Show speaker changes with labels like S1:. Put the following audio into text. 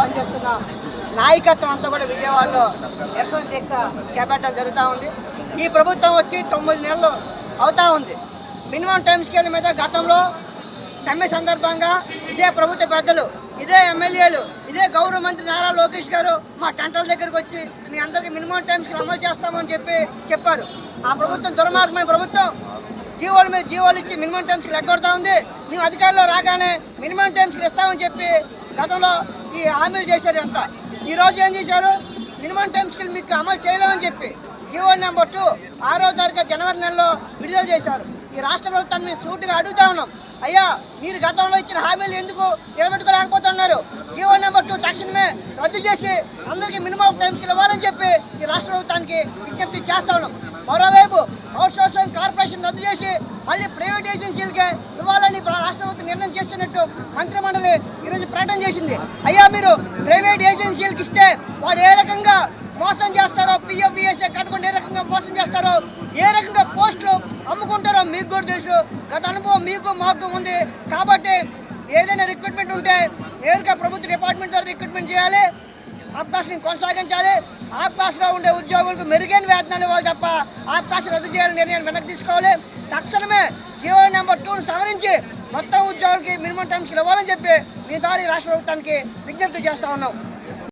S1: పనిచేస్తున్న నాయకత్వం అంతా కూడా విజయవాడలో నిరసన దీక్ష చేపట్టడం జరుగుతూ ఉంది. ఈ ప్రభుత్వం వచ్చి తొమ్మిది నెలలు అవుతా ఉంది. మినిమం టైం స్కేల్ మీద గతంలో సమ్మె సందర్భంగా ఇదే ప్రభుత్వ పెద్దలు ఇదే ఎమ్మెల్యేలు ఇదే గౌరవ మంత్రి నారా లోకేష్ గారు మా టెంటల దగ్గరకు వచ్చి మీ అందరికీ మినిమం టైం స్కేల్ అమలు చేస్తామని చెప్పి చెప్పారు. ఆ ప్రభుత్వం దుర్మార్గమైన ప్రభుత్వం. జీవోల మీద జీవోలు ఇచ్చి మినిమం టైమ్స్కి లెక్కొడతా ఉంది. మేము అధికారంలో రాగానే మినిమం టైమ్స్కి ఇస్తామని చెప్పి గతంలో ఈ హామీలు చేశారు అంతా. ఈ రోజు ఏం చేశారు? మినిమం టైమ్స్కి మీకు అమలు చేయలేమని చెప్పి జీవో నెంబర్ టూ ఆరో తారీఖు జనవరి నెలలో విడుదల చేశారు. ఈ రాష్ట్ర ప్రభుత్వాన్ని మేము సూటిగా అడుగుతా ఉన్నాం. అయ్యా మీరు గతంలో ఇచ్చిన హామీలు ఎందుకు నిలబెట్టుకోలేకపోతున్నారు? జీవో నెంబర్ టూ తక్షణమే రద్దు చేసి అందరికీ మినిమం టైమ్స్కి ఇవ్వాలని చెప్పి ఈ రాష్ట్ర ప్రభుత్వానికి విజ్ఞప్తి చేస్తా ఉన్నాం. మరోవైపు ప్రయత్నం చేస్తున్నట్టు మంత్రిమండలి ఈరోజు ప్రకటన చేసింది. అయ్యా మీరు ప్రైవేట్ ఏజెన్సీలకు ఇస్తే వాళ్ళు ఏ రకంగా మోసం చేస్తారో పిఎఫ్ఈఎస్ఏ కట్టుకుంటే ఏ రకంగా మోసం చేస్తారో ఏ రకంగా పోస్టులు అమ్ముకుంటారో మీకు కూడా తెలుసు. గత అనుభవం మీకు మాకు ఉంది. కాబట్టి ఏదైనా రిక్రూట్మెంట్ ఉంటే నేరుగా ప్రభుత్వ డిపార్ట్మెంట్ ద్వారా రిక్రూట్మెంట్ చేయాలి. అవకాశం కొనసాగించాలి. అవకాశంలో ఉండే ఉద్యోగులకు మెరుగైన వేతనాలు ఇవ్వాలి తప్ప అవకాశం రద్దు చేయాలని నిర్ణయాన్ని వెనక్కి తీసుకోవాలి. జీవో సవరించి మొత్తం ఉద్యోగులకి మినిమం టైమ్స్కి ఇవ్వాలని చెప్పి మీ దారి రాష్ట్ర ప్రభుత్వానికి విజ్ఞప్తి చేస్తా ఉన్నాం.